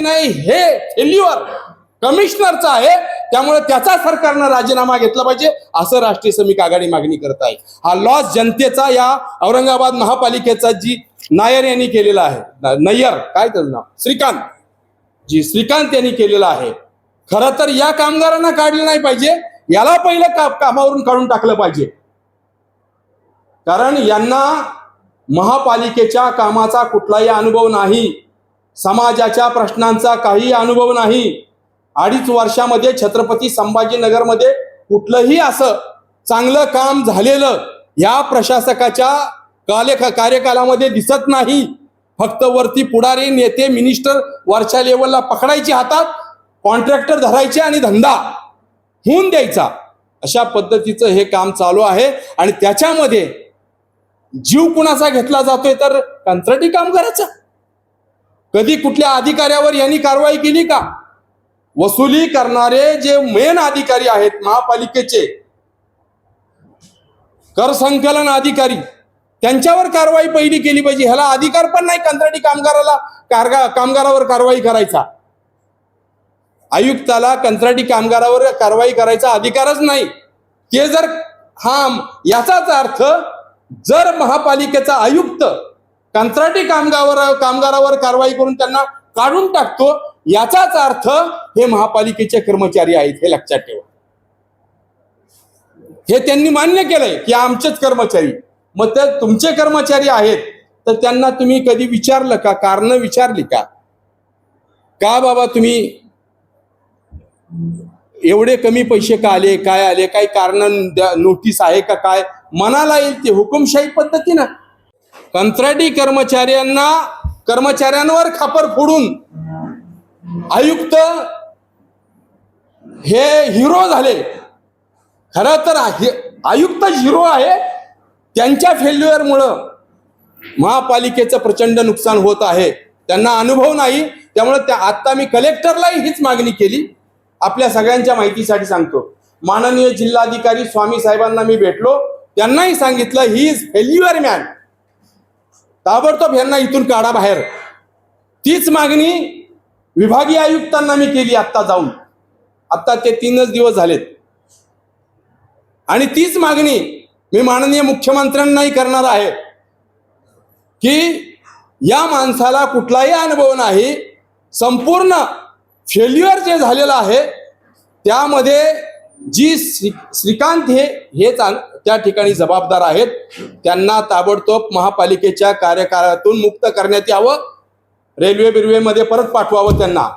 की नाही हे फेल्युअर कमिशनरचं आहे. त्यामुळे त्याचा सरकारनं राजीनामा घेतला पाहिजे असं राष्ट्रीय श्रमिक आघाडी मागणी करत आहे हा लॉस जनतेचा या औरंगाबाद महापालिकेचा जी नायर यांनी केलेला आहे नय्यर काय त्याचं नाव? श्रीकांत. जी श्रीकांत यांनी केलेला आहे. खरं तर या कामगारांना काढलं नाही पाहिजे याला पहिलं का कामावरून काढून टाकलं पाहिजे. कारण यांना महापालिकेच्या कामाचा कुठलाही अनुभव नाही. समाजाच्या प्रश्नांचा काही अनुभव नाही. अडीच वर्षामध्ये छत्रपती संभाजीनगरमध्ये कुठलंही असं चांगलं काम झालेलं या प्रशासकाच्या काले कार्यकालामध्ये दिसत नाही. फक्त वरती पुढारी नेते मिनिस्टर वरच्या लेवलला पकडायचे हातात कॉन्ट्रॅक्टर धरायचे आणि धंदा होऊन द्यायचा. अशा पद्धतीचं हे काम चालू आहे आणि त्याच्यामध्ये जीव कुणाचा घेतला जातोय तर कंत्राटी कामगाराचा. कधी कुठल्या अधिकाऱ्यावर यांनी कारवाई केली का? वसुली करणारे जे मेन अधिकारी आहेत महापालिकेचे कर संकलन अधिकारी त्यांच्यावर कारवाई पहिली केली पाहिजे. ह्याला अधिकार पण नाही कंत्राटी कामगाराला कारगा कामगारावर कारवाई करायचा. आयुक्ताला कंत्राटी कामगारावर कारवाई करायचा अधिकारच नाही. ते जर हा याचाच अर्थ जर महापालिकेचा आयुक्त कंत्राटी कामगार कामगारावर कारवाई करून त्यांना काढून टाकतो याचाच अर्थ हे महापालिकेचे कर्मचारी आहेत हे लक्षात ठेवा. हे त्यांनी मान्य केलंय की आमचेच कर्मचारी. मग ते तुमचे कर्मचारी आहेत तर त्यांना तुम्ही कधी विचारलं का? कारण विचारली का? का बाबा तुम्ही एवढे कमी पैसे का आले काय आले काही कारण नोटीस आहे का काय? मनाला येईल ते हुकुमशाही पद्धतीनं. कंत्राटी कर्मचाऱ्यांना कर्मचाऱ्यांवर खापर फोडून आयुक्त हे हिरो झाले. खरं तर आयुक्त हिरो आहे त्यांच्या फेल्युअरमुळं महापालिकेचं प्रचंड नुकसान होत आहे. त्यांना अनुभव नाही त्यामुळे त्या आत्ता मी कलेक्टरलाही हीच मागणी केली. आपल्या सगळ्यांच्या माहितीसाठी सांगतो. माननीय जिल्हाधिकारी स्वामी साहेबांना मी भेटलो. त्यांनाही सांगितलं ही इज फेल्युअर मॅन ताबडतोब यांना इथून काढा बाहेर. तीच मागणी विभागीय आयुक्तांना मी केली आत्ता जाऊन. आत्ता ते तीनच दिवस झालेत. आणि तीच मागणी मी माननीय मुख्यमंत्र्यांनाही करणार आहे. की या माणसाला कुठलाही अनुभव नाही संपूर्ण फेल्युअर जे झालेलं आहे त्यामध्ये जी श्री श्रीकांत हे हे त्या ठिकाणी जबाबदार आहेत त्यांना ताबडतोब महापालिकेच्या कार्यकाळातून मुक्त करण्यात यावं रेल्वे बिल्वेमध्ये परत पाठवावं त्यांना.